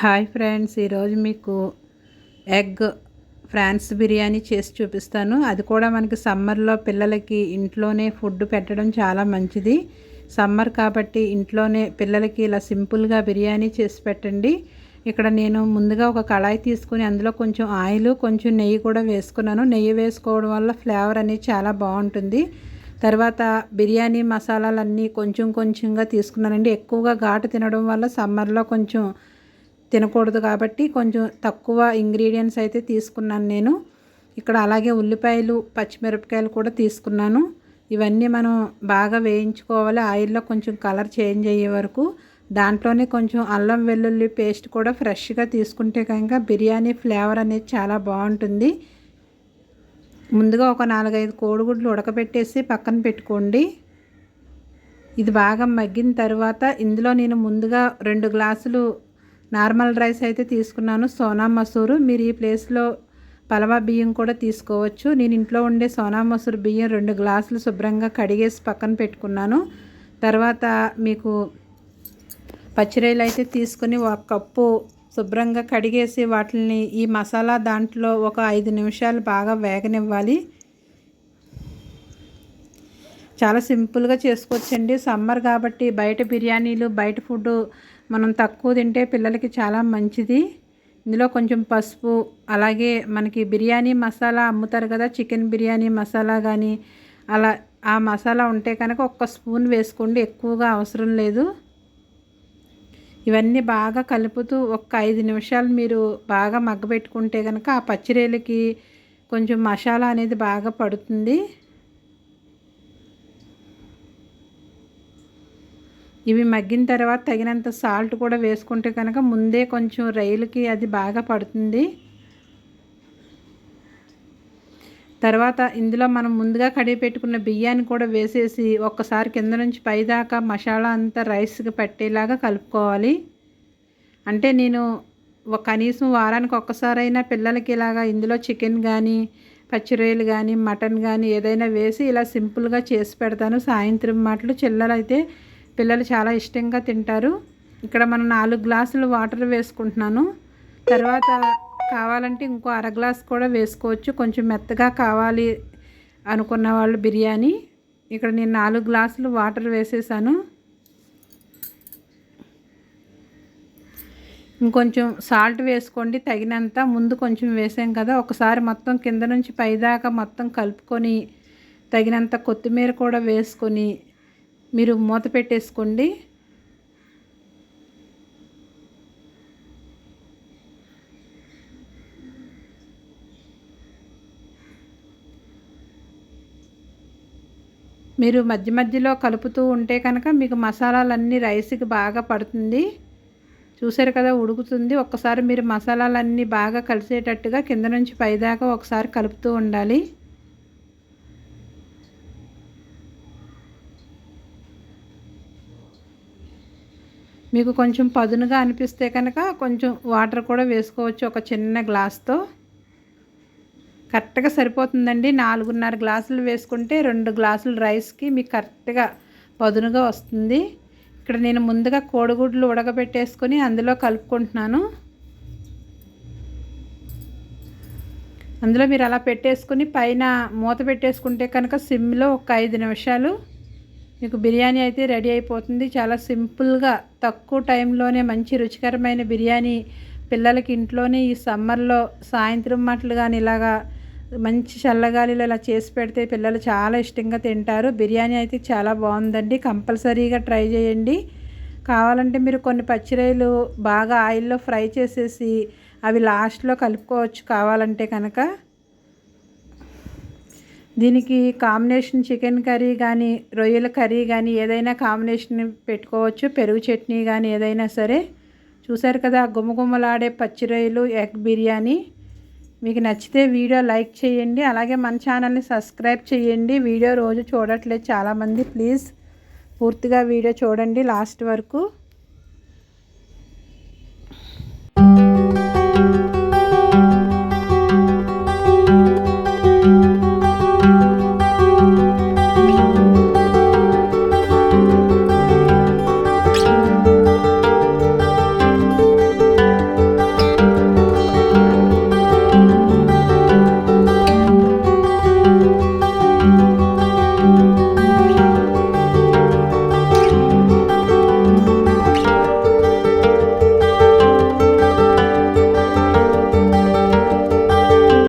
Hi friends ఈరోజు మీకు egg France biryani చేసి చూపిస్తాను. అది కూడా మనకి సమ్మర్లో పిల్లలకి ఇంట్లోనే ఫుడ్ పెట్టడం చాలా మంచిది. సమ్మర్ కాబట్టి ఇంట్లోనే పిల్లలకి ఇలా సింపుల్గా బిర్యానీ చేసి పెట్టండి. ఇక్కడ నేను ముందుగా ఒక కళాయి తీసుకుని అందులో కొంచెం ఆయిల్ కొంచెం నెయ్యి కూడా వేసుకున్నాను. నెయ్యి వేసుకోవడం వల్ల ఫ్లేవర్ అనేది చాలా బాగుంటుంది. తర్వాత బిర్యానీ మసాలాలన్నీ కొంచెం కొంచెంగా తీసుకున్నానండి. ఎక్కువగా ఘాటు తినడం వల్ల సమ్మర్లో కొంచెం తినకూడదు కాబట్టి కొంచెం తక్కువ ఇంగ్రీడియంట్స్ అయితే తీసుకున్నాను నేను. ఇక్కడ అలాగే ఉల్లిపాయలు పచ్చిమిరపకాయలు కూడా తీసుకున్నాను. ఇవన్నీ మనం బాగా వేయించుకోవాలి. ఆయిల్లో కొంచెం కలర్ చేంజ్ అయ్యే వరకు. దాంట్లోనే కొంచెం అల్లం వెల్లుల్లి పేస్ట్ కూడా ఫ్రెష్గా తీసుకుంటే కనుక బిర్యానీ ఫ్లేవర్ అనేది చాలా బాగుంటుంది. ముందుగా ఒక నాలుగైదు కోడిగుడ్లు ఉడకబెట్టేసి పక్కన పెట్టుకోండి. ఇది బాగా మగ్గిన తర్వాత ఇందులో నేను ముందుగా రెండు గ్లాసులు నార్మల్ రైస్ అయితే తీసుకున్నాను. సోనా మసూరు. మీరు ఈ ప్లేస్లో పలవా బియ్యం కూడా తీసుకోవచ్చు. నేను ఇంట్లో ఉండే సోనా మసూరు బియ్యం రెండు గ్లాసులు శుభ్రంగా కడిగేసి పక్కన పెట్టుకున్నాను. తర్వాత మీకు పచ్చిరొయ్యలు అయితే తీసుకుని ఒక కప్పు శుభ్రంగా కడిగేసి వాటిని ఈ మసాలా దాంట్లో ఒక ఐదు నిమిషాలు బాగా వేగనివ్వాలి. చాలా సింపుల్గా చేసుకోవచ్చండి. సమ్మర్ కాబట్టి బయట బిర్యానీలు బయట ఫుడ్ మనం తక్కువ తింటే పిల్లలకి చాలా మంచిది. ఇందులో కొంచెం పసుపు అలాగే మనకి బిర్యానీ మసాలా అమ్ముతారు కదా చికెన్ బిర్యానీ మసాలా కానీ అలా ఆ మసాలా ఉంటే కనుక ఒక్క స్పూన్ వేసుకోండి ఎక్కువగా అవసరం లేదు. ఇవన్నీ బాగా కలుపుతూ ఒక ఐదు నిమిషాలు మీరు బాగా మగ్గబెట్టుకుంటే కనుక ఆ పచ్చిరేలకి కొంచెం మసాలా అనేది బాగా పడుతుంది. ఇవి మగ్గిన తర్వాత తగినంత సాల్ట్ కూడా వేసుకుంటే కనుక ముందే కొంచెం రైలుకి అది బాగా పడుతుంది. తర్వాత ఇందులో మనం ముందుగా కడిగి పెట్టుకున్న బియ్యాన్ని కూడా వేసేసి ఒక్కసారి కింద నుంచి పైదాకా మసాలా అంతా రైస్కి పట్టేలాగా కలుపుకోవాలి. అంటే నేను కనీసం వారానికి ఒక్కసారైనా పిల్లలకి ఇలాగా ఇందులో చికెన్ కానీ పచ్చి రొయ్యలు కానీ మటన్ కానీ ఏదైనా వేసి ఇలా సింపుల్గా చేసి పెడతాను. సాయంత్రం మాటలు చిల్లలైతే పిల్లలు చాలా ఇష్టంగా తింటారు. ఇక్కడ మనం నాలుగు గ్లాసులు వాటర్ వేసుకుంటున్నాను. తర్వాత కావాలంటే ఇంకో అర గ్లాస్ కూడా వేసుకోవచ్చు. కొంచెం మెత్తగా కావాలి అనుకున్న వాళ్ళు బిర్యానీ. ఇక్కడ నేను నాలుగు గ్లాసులు వాటర్ వేసేసాను. ఇంకొంచెం సాల్ట్ వేసుకోండి. తగినంత ముందు కొంచెం వేసాం కదా. ఒకసారి మొత్తం కింద నుంచి పైదాకా మొత్తం కలుపుకొని తగినంత కొత్తిమీర కూడా వేసుకొని మీరు మూత పెట్టేసుకోండి. మీరు మధ్య మధ్యలో కలుపుతూ ఉంటే కనుక మీకు మసాలాలన్నీ రైస్కి బాగా పడుతుంది. చూసారు కదా ఉడుకుతుంది. ఒక్కసారి మీరు మసాలాలన్నీ బాగా కలిసేటట్టుగా కింద నుంచి పైదాకా ఒకసారి కలుపుతూ ఉండాలి. మీకు కొంచెం పదునుగా అనిపిస్తే కనుక కొంచెం వాటర్ కూడా వేసుకోవచ్చు ఒక చిన్న గ్లాస్తో. కరెక్ట్గా సరిపోతుందండి. నాలుగున్నర గ్లాసులు వేసుకుంటే రెండు గ్లాసులు రైస్కి మీకు కరెక్ట్గా పదునుగా వస్తుంది. ఇక్కడ నేను ముందుగా కోడిగుడ్లు ఉడకబెట్టేసుకొని అందులో కలుపుకుంటున్నాను. అందులో మీరు అలా పెట్టేసుకుని పైన మూత పెట్టేసుకుంటే కనుక సిమ్లో ఒక ఐదు నిమిషాలు మీకు బిర్యానీ అయితే రెడీ అయిపోతుంది. చాలా సింపుల్గా తక్కువ టైంలోనే మంచి రుచికరమైన బిర్యానీ పిల్లలకి ఇంట్లోనే ఈ సమ్మర్లో సాయంత్రం మాటలు కానీ ఇలాగా మంచి చల్లగాలిలో ఇలా చేసి పెడితే పిల్లలు చాలా ఇష్టంగా తింటారు. బిర్యానీ అయితే చాలా బాగుందండి. కంపల్సరీగా ట్రై చేయండి. కావాలంటే మీరు కొన్ని పచ్చిరాయలు బాగా ఆయిల్లో ఫ్రై చేసేసి అవి లాస్ట్లో కలుపుకోవచ్చు కావాలంటే కనుక. దీనికి కాంబినేషన్ చికెన్ కర్రీ కానీ రొయ్యల కర్రీ కానీ ఏదైనా కాంబినేషన్ పెట్టుకోవచ్చు. పెరుగు చట్నీ కానీ ఏదైనా సరే. చూసారు కదా గుమగుమలాడే పచ్చి రొయ్యలు ఎగ్ బిర్యానీ. మీకు నచ్చితే వీడియో లైక్ చేయండి. అలాగే మన ఛానల్ని సబ్స్క్రైబ్ చేయండి. వీడియో రోజు చూడట్లేదు చాలామంది. ప్లీజ్ పూర్తిగా వీడియో చూడండి లాస్ట్ వరకు.